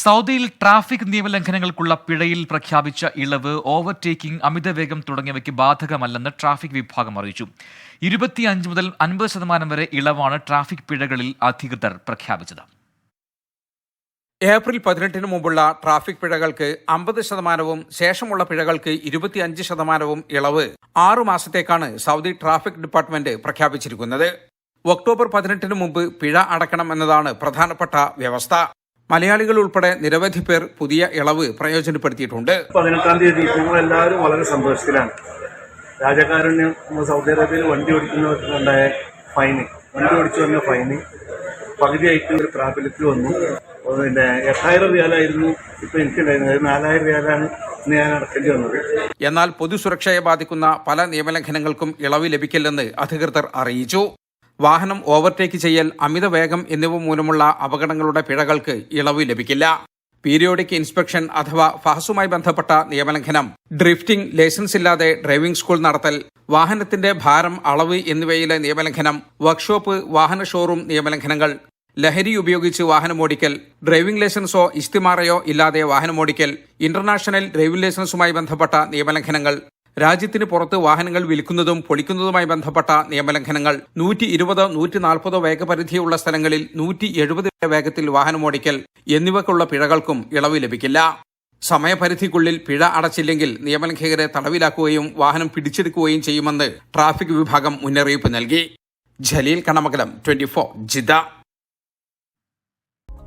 സൗദിയിൽ ട്രാഫിക് നിയമലംഘനങ്ങൾക്കുള്ള പിഴയിൽ പ്രഖ്യാപിച്ച ഇളവ് ഓവർടേക്കിംഗ് അമിതവേഗം തുടങ്ങിയവയ്ക്ക് ബാധകമല്ലെന്ന് ട്രാഫിക് വിഭാഗം അറിയിച്ചു. ഇരുപത്തിയഞ്ച് മുതൽ അൻപത് ശതമാനം വരെ ഇളവാണ് ട്രാഫിക് പിഴകളിൽ അധികൃതർ പ്രഖ്യാപിച്ചത്. ഏപ്രിൽ പതിനെട്ടിന് മുമ്പുള്ള ട്രാഫിക് പിഴകൾക്ക് അമ്പത് ശതമാനവും ശേഷമുള്ള പിഴകൾക്ക് ഇരുപത്തിയഞ്ച് ശതമാനവും ഇളവ് ആറു മാസത്തേക്കാണ് സൗദി ട്രാഫിക് ഡിപ്പാർട്ട്മെന്റ് പ്രഖ്യാപിച്ചിരിക്കുന്നത്. ഒക്ടോബർ പതിനെട്ടിന് മുമ്പ് പിഴ അടക്കണം എന്നതാണ് പ്രധാനപ്പെട്ട വ്യവസ്ഥ. മലയാളികൾ ഉൾപ്പെടെ നിരവധി പേർ പുതിയ ഇളവ് പ്രയോജനപ്പെടുത്തിയിട്ടുണ്ട്. പതിനെട്ടാം തീയതി ഞങ്ങൾ എല്ലാവരും വളരെ സന്തോഷത്തിലാണ്. രാജകാരുണ്യം സൗദി അറേബ്യയിൽ വണ്ടി ഓടിക്കുന്നവർക്കുണ്ടായ ഫൈന്. വണ്ടി ഓടിച്ചു വന്ന ഫൈന് പകുതിയായിട്ട് ഒരു പ്രാബല്യത്തിൽ വന്നു. പിന്നെ എട്ടായിരം റിയാലായിരുന്നു ഇപ്പൊ എനിക്കുണ്ടായിരുന്നത്. ഉണ്ടായിരുന്നത് നാലായിരം റിയാലാണ് ഞാൻ അടക്കേണ്ടി വന്നത്. എന്നാൽ പൊതുസുരക്ഷയെ ബാധിക്കുന്ന പല നിയമലംഘനങ്ങൾക്കും ഇളവ് ലഭിക്കില്ലെന്ന് അധികൃതർ അറിയിച്ചു. വാഹനം ഓവർടേക്ക് ചെയ്യൽ അമിത വേഗം എന്നിവ മൂലമുള്ള അപകടങ്ങളുടെ പിഴകൾക്ക് ഇളവ് ലഭിക്കില്ല. പീരിയോഡിക് ഇൻസ്പെക്ഷൻ അഥവാ ഫാസുമായി ബന്ധപ്പെട്ട നിയമലംഘനം ഡ്രിഫ്റ്റിംഗ് ലൈസൻസ് ഇല്ലാതെ ഡ്രൈവിംഗ് സ്കൂൾ നടത്തൽ വാഹനത്തിന്റെ ഭാരം അളവ് എന്നിവയിലെ നിയമലംഘനം വർക്ക്ഷോപ്പ് വാഹന ഷോറൂം നിയമലംഘനങ്ങൾ. ലഹരി ഉപയോഗിച്ച് വാഹനമോടിക്കൽ ഡ്രൈവിംഗ് ലൈസൻസോ ഇസ്തിമാറയോ ഇല്ലാതെ വാഹനമോടിക്കൽ ഇന്റർനാഷണൽ ഡ്രൈവിംഗ് ലൈസൻസുമായി ബന്ധപ്പെട്ട നിയമലംഘനങ്ങൾ. രാജ്യത്തിന് പുറത്ത് വാഹനങ്ങൾ വിൽക്കുന്നതും പൊളിക്കുന്നതുമായി ബന്ധപ്പെട്ട നിയമലംഘനങ്ങൾ. നൂറ്റി ഇരുപത് നൂറ്റി നാൽപ്പതോ വേഗപരിധിയുള്ള സ്ഥലങ്ങളിൽ നൂറ്റി എഴുപത് വേഗത്തിൽ വാഹനമോടിക്കൽ എന്നിവയ്ക്കുള്ള പിഴകൾക്കും ഇളവ് ലഭിക്കില്ല. സമയപരിധിക്കുള്ളിൽ പിഴ അടച്ചില്ലെങ്കിൽ നിയമലംഘകരെ തടവിലാക്കുകയും വാഹനം പിടിച്ചെടുക്കുകയും ചെയ്യുമെന്ന് ട്രാഫിക് വിഭാഗം മുന്നറിയിപ്പ് നൽകി. Jaleel Kanamakalam twenty Jeddah